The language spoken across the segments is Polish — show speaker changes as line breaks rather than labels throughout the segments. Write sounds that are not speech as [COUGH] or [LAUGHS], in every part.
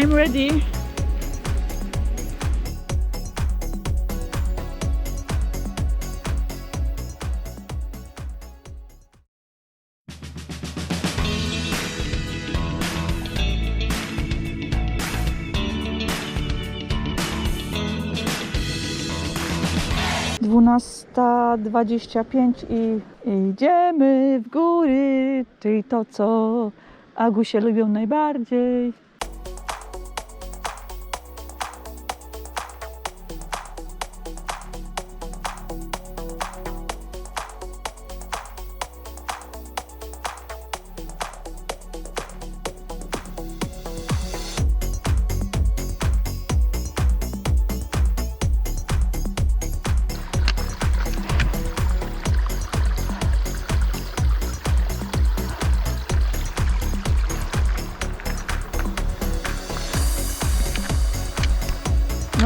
I'm ready. Dwunasta dwadzieścia pięć i idziemy w góry, czyli to, co Agusie lubią najbardziej.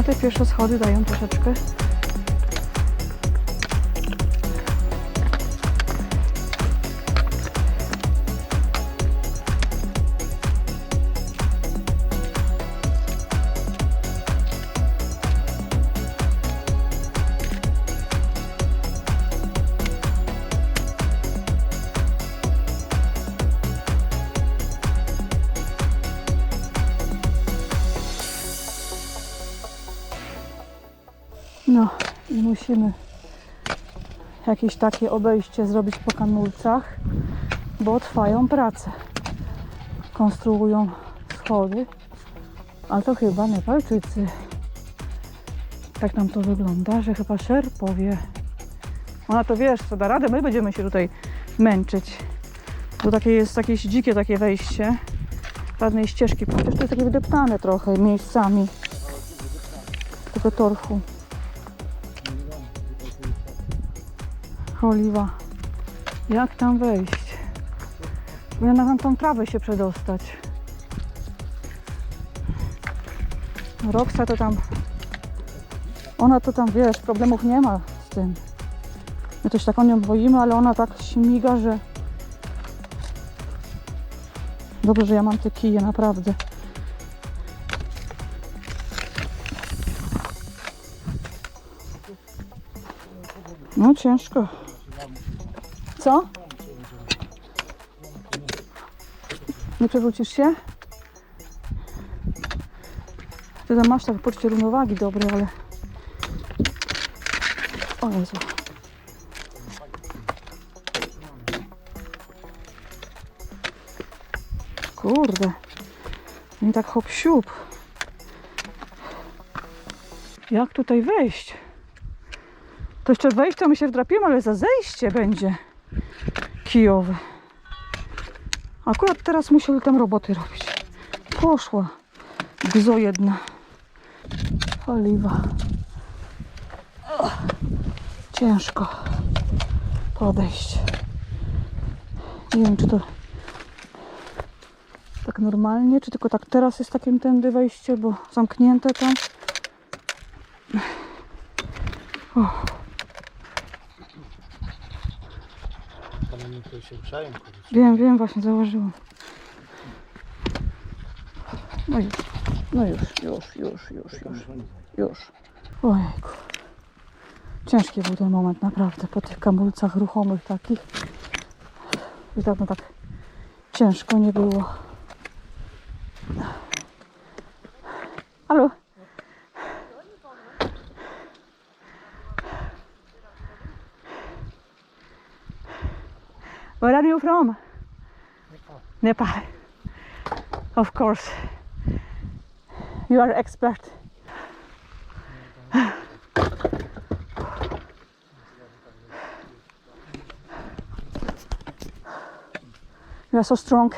Te pierwsze schody dają troszeczkę. Musimy jakieś takie obejście zrobić po kamulcach, bo trwają prace. Konstruują schody, ale to chyba Nepalczycy. Tak nam to wygląda, że chyba Szerpowie. Ona to wiesz, co da radę, my będziemy się tutaj męczyć. Bo takie jest jakieś dzikie takie wejście. Żadnej ścieżki, chociaż to jest takie wydeptane trochę miejscami tego torfu. Oliwa. Jak tam wejść? Ja na tą trawę się przedostać. Roxa to tam... Ona to tam, wiesz, problemów nie ma z tym. My też tak o nią boimy, ale ona tak śmiga, że... Dobrze, że ja mam te kije, naprawdę. No ciężko. Co? Nie przewrócisz się? Ty tam masz tak poczucie równowagi dobre, ale... O Jezu. Kurde. Nie tak hop siup. Jak tutaj wejść? To jeszcze wejść to my się wdrapiemy, ale za zejście będzie Akurat teraz musieli tam roboty robić. Poszła gzo jedna. Oliwa. Ciężko podejść. Nie wiem, czy to tak normalnie, czy tylko tak teraz jest takim tędy wejście, bo zamknięte tam.
Panu nie się kurczę.
Wiem, wiem, właśnie założyłam. No już, no już, już, już, już, już, już. Ojejku. Ciężki był ten moment, naprawdę, po tych kamulcach ruchomych takich. Już dawno tak ciężko nie było. Halo? Where are you from? Nepal. Of course. You are expert. You are so strong.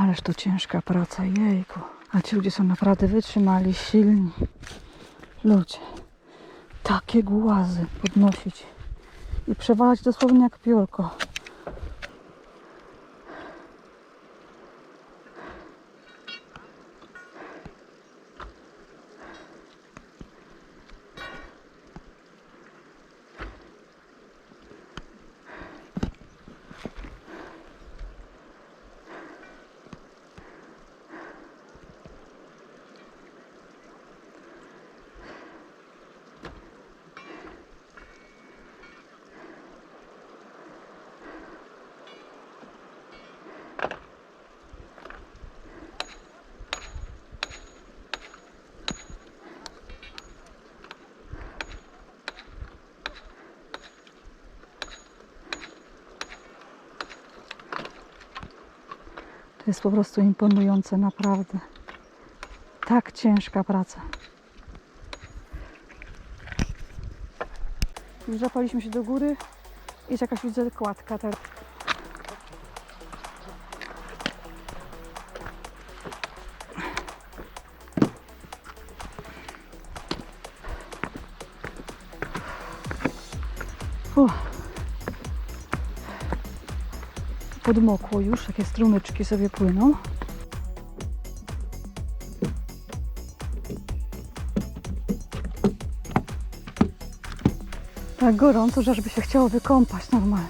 Ależ to ciężka praca, jejku. A ci ludzie są naprawdę wytrzymali, silni. Ludzie. Takie głazy podnosić i przewalać dosłownie jak piórko. Jest po prostu imponujące, naprawdę. Tak ciężka praca. Zapaliśmy się do góry. Jest jakaś widzę kładka teraz. Podmokło już, takie strumyczki sobie płyną. Tak gorąco, że żeby się chciało wykąpać normalnie.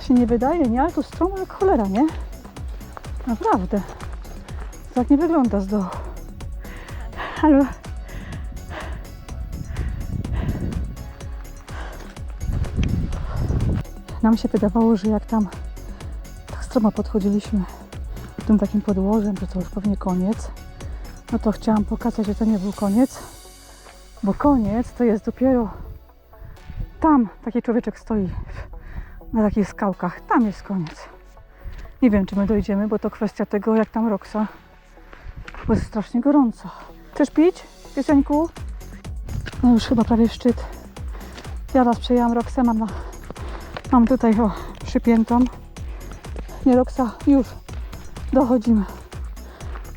Się nie wydaje, nie? Ale tu stromo jak cholera, nie? Naprawdę. Tak nie wygląda z dołu. Halo. Nam się wydawało, że jak tam tak stromo podchodziliśmy tym takim podłożem, że to już pewnie koniec. No to chciałam pokazać, że to nie był koniec, bo koniec to jest dopiero tam taki człowieczek stoi na takich skałkach. Tam jest koniec. Nie wiem, czy my dojdziemy, bo to kwestia tego, jak tam Roksa, bo jest strasznie gorąco. Chcesz pić, piosenku? No już chyba prawie szczyt. Ja raz przejęłam Roksę, mam, na, mam tutaj o, przypiętą. Nie Roksa, już dochodzimy.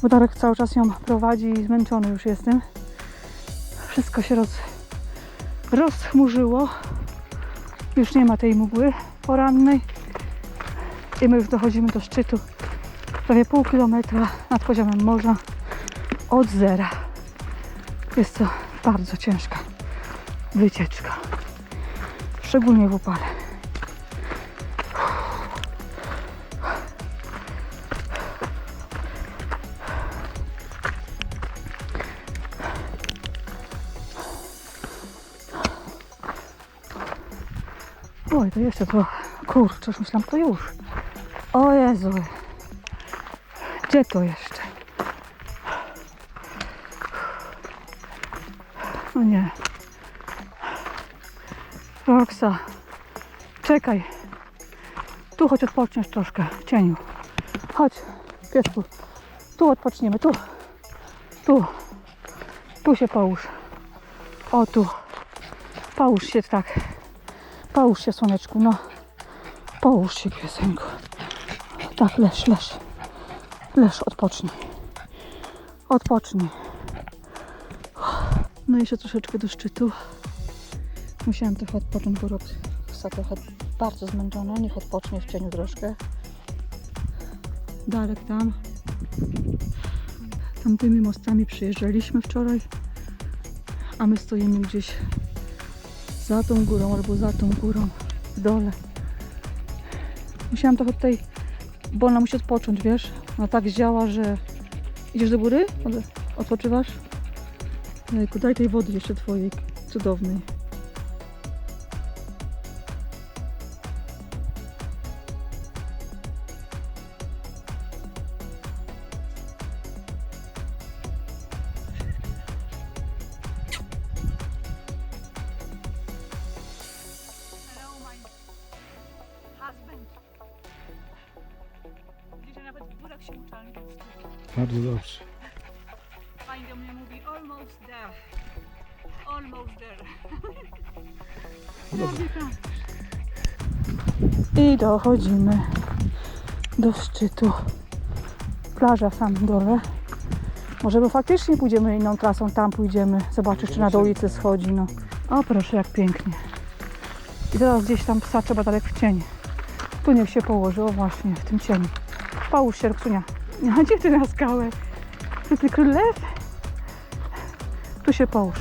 Bo Darek cały czas ją prowadzi i zmęczony już jestem. Wszystko się roz, rozchmurzyło. Już nie ma tej mgły porannej. I my już dochodzimy do szczytu. Prawie pół kilometra nad poziomem morza. Od zera. Jest to bardzo ciężka wycieczka. Szczególnie w upale. Oj, to jeszcze to. Kurczę, już myślałam, to już. O Jezu. Gdzie to jeszcze? No nie. Roksa. Czekaj. Tu chodź odpoczniesz troszkę w cieniu. Chodź, piesku. Tu odpoczniemy, tu. Tu. Tu się połóż. O, tu. Połóż się tak. Połóż się, słoneczku, no. Połóż się, piosenku. Tak, leż, leż. Leż, odpocznij. Odpocznij. No jeszcze troszeczkę do szczytu. Musiałam trochę odpocząć, bo jest trochę bardzo zmęczona. Niech odpocznie w cieniu troszkę. Darek tam. Tamtymi mostami przyjeżdżaliśmy wczoraj. A my stoimy gdzieś za tą górą albo za tą górą w dole. Musiałam trochę tutaj, bo ona musi odpocząć, wiesz? Ona tak zdziała, że idziesz do góry? Od, odpoczywasz? Jejku, daj tej wody jeszcze twojej, cudownej. Pani do mnie mówi almost there. Almost there.
Dobra.
I dochodzimy do szczytu. Plaża w samym dole. Może bo faktycznie pójdziemy inną trasą, tam pójdziemy. Zobaczysz, czy na ulicy schodzi. No. O proszę, jak pięknie. I teraz gdzieś tam psa trzeba daleko w cień. Tu niech się położy, o właśnie, w tym cieniu. Połóż się, Roksunia. Gdzie ty na skałę? Ty, ty królew? Tu się połóż.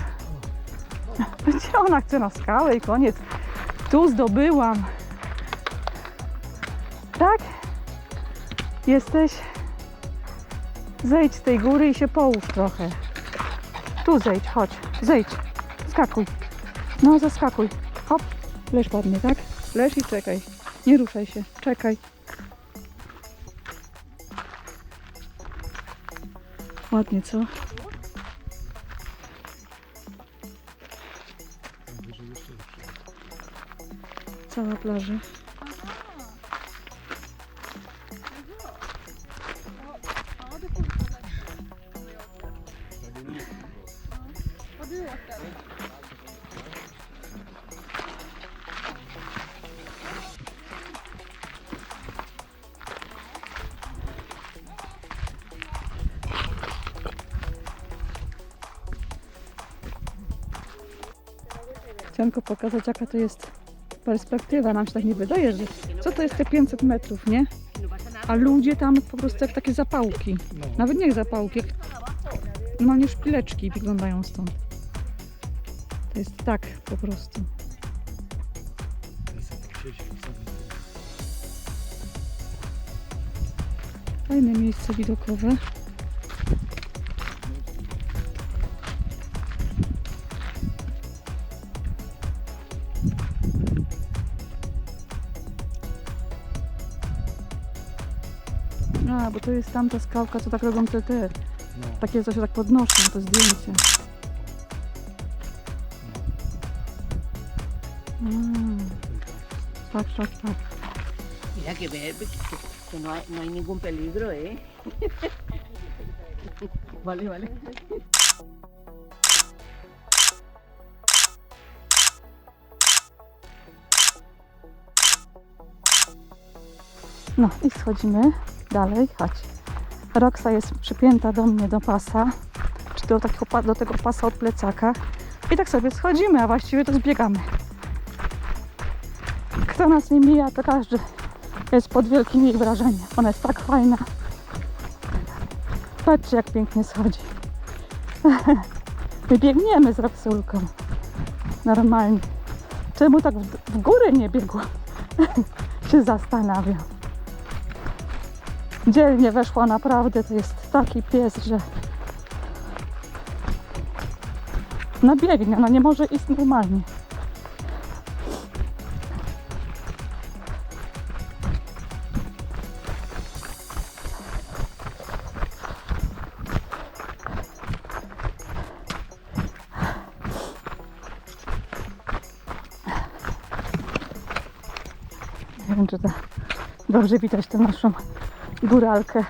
Gdzie ona chce na skałę i koniec. Tu zdobyłam. Tak? Jesteś? Zejdź z tej góry i się połóż trochę. Tu zejdź, chodź. Zejdź. Skakuj. No, zaskakuj. Hop. Leż ładnie, tak? Leż i czekaj. Nie ruszaj się. Czekaj. Ładnie, co? cała plaża. Chciałam tylko pokazać, jaka to jest perspektywa. Nam się tak nie wydaje, że co to jest te 500 metrów, nie? A ludzie tam po prostu jak takie zapałki. Nawet nie jak zapałki, jak no nie szpileczki wyglądają stąd. To jest tak po prostu. Fajne miejsce widokowe. To jest tamta skałka, co tak robią te, te
No.
takie, co się tak podnoszą, to zdjęcie. Mm, tak, tak, tak.
Mira que ver, que, que no, hay, no hay ningún peligro, ¿eh? [LAUGHS] vale, vale.
No i schodzimy dalej, chodź. Roxa jest przypięta do mnie do pasa, czy do, takiego, do tego pasa od plecaka. I tak sobie schodzimy, a właściwie to zbiegamy. Kto nas nie mija, to każdy jest pod wielkim jej wrażeniem. Ona jest tak fajna. Patrzcie, jak pięknie schodzi. [LAUGHS] My biegniemy z Roxulką. Normalnie. Czemu tak w, w górę nie biegła? [LAUGHS] się zastanawiam. Dzielnie weszła naprawdę, to jest taki pies, że no biegnie, no nie może iść normalnie. Nie wiem, czy to dobrze widać tę naszą góralkę.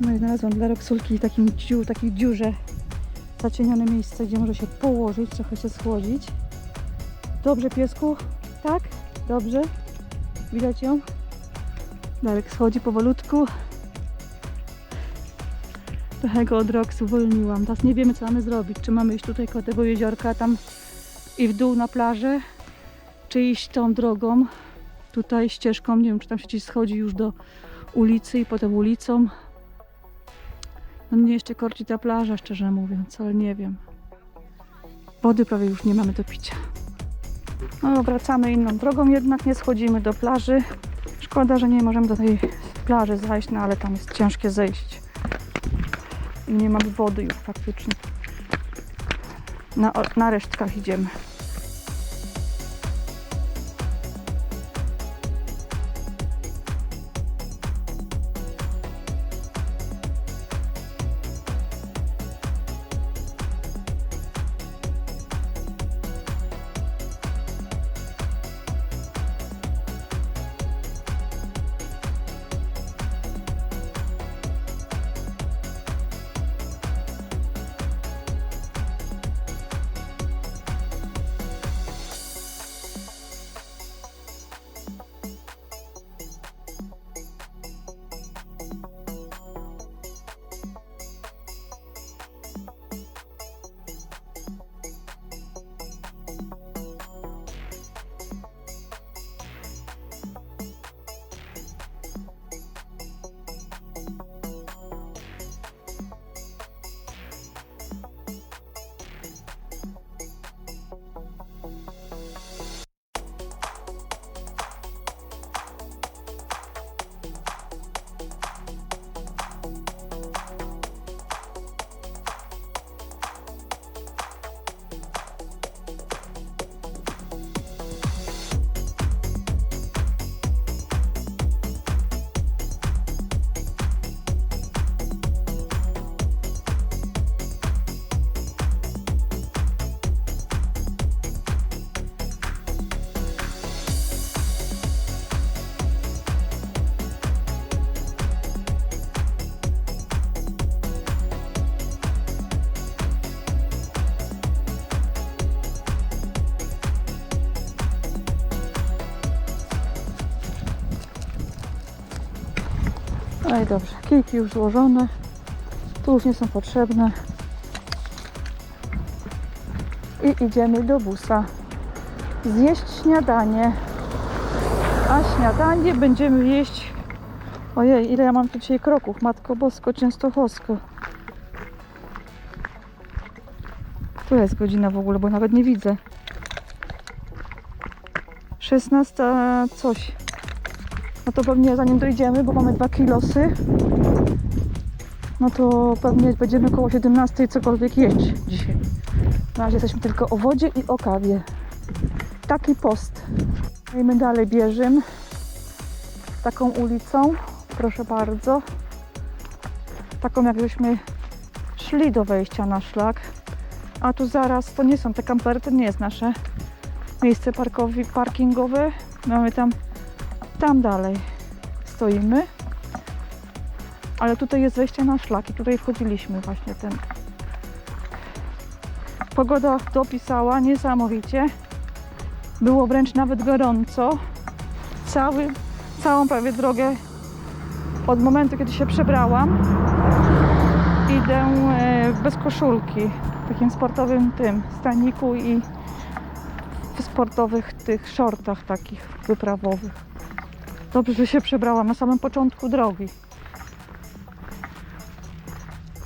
No i znalazłam dla Roxulki takim dziu, takiej dziurze zacienione miejsce, gdzie może się położyć, trochę się schłodzić. Dobrze, piesku? Tak? Dobrze? Widać ją? Darek schodzi powolutku. Trochę go od Roxy uwolniłam. Teraz nie wiemy, co mamy zrobić. Czy mamy iść tutaj koło tego jeziorka, tam i w dół na plażę, czy iść tą drogą, tutaj ścieżką, nie wiem, czy tam się gdzieś schodzi już do ulicy i potem ulicą. No mnie jeszcze korci ta plaża, szczerze mówiąc, ale nie wiem. Wody prawie już nie mamy do picia. No, wracamy inną drogą, jednak nie schodzimy do plaży. Szkoda, że nie możemy do tej plaży zajść, no ale tam jest ciężkie zejść. I nie mamy wody już faktycznie. Na, na resztkach idziemy. No i dobrze, kijki już złożone. Tu już nie są potrzebne. I idziemy do busa. Zjeść śniadanie. A śniadanie będziemy jeść... Ojej, ile ja mam tu dzisiaj kroków. Matko Bosko, Częstochowsko. Tu jest godzina w ogóle, bo nawet nie widzę. 16 coś. No to pewnie zanim dojdziemy, bo mamy dwa kilosy, no to pewnie będziemy koło 17 cokolwiek jeść dzisiaj. Na razie jesteśmy tylko o wodzie i o kawie. Taki post. Idziemy dalej Bierzym. Taką ulicą, proszę bardzo. Taką jak szli do wejścia na szlak. A tu zaraz, to nie są te kampery, to nie jest nasze miejsce parkowi, parkingowe. Mamy tam, tam dalej stoimy. Ale tutaj jest wejście na szlak i tutaj wchodziliśmy właśnie ten. Pogoda dopisała niesamowicie. Było wręcz nawet gorąco. Cały, całą prawie drogę od momentu, kiedy się przebrałam, idę e, bez koszulki, w takim sportowym tym staniku i w sportowych tych shortach takich wyprawowych. Dobrze, że się przebrałam na samym początku drogi.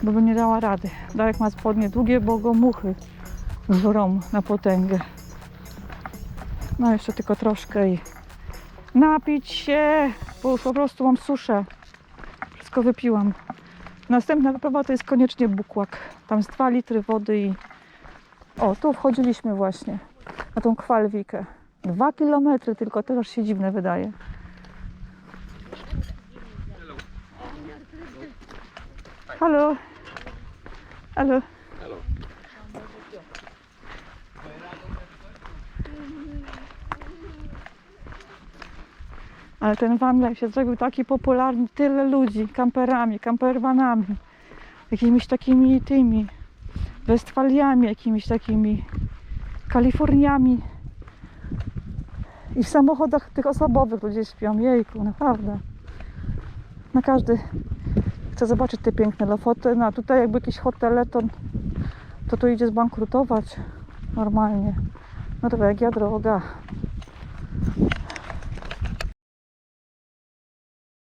Bo bym nie dała rady. Darek ma spodnie długie, bo go muchy żrą na potęgę. No jeszcze tylko troszkę i napić się, bo już po prostu mam suszę. Wszystko wypiłam. Następna wyprawa to jest koniecznie bukłak. Tam z 2 litry wody i... O, tu wchodziliśmy właśnie na tą kwalwikę. Dwa kilometry tylko, też się dziwne wydaje. Halo. Halo. Ale ten van life się zrobił taki popularny, tyle ludzi, kamperami, kamperwanami, jakimiś takimi tymi, Westfaliami, jakimiś takimi, Kaliforniami. I w samochodach tych osobowych ludzie śpią, jejku, naprawdę. Na każdy chce zobaczyć te piękne lofoty. No a tutaj jakby jakieś hotele, to, to tu idzie zbankrutować normalnie. No to jak ja droga,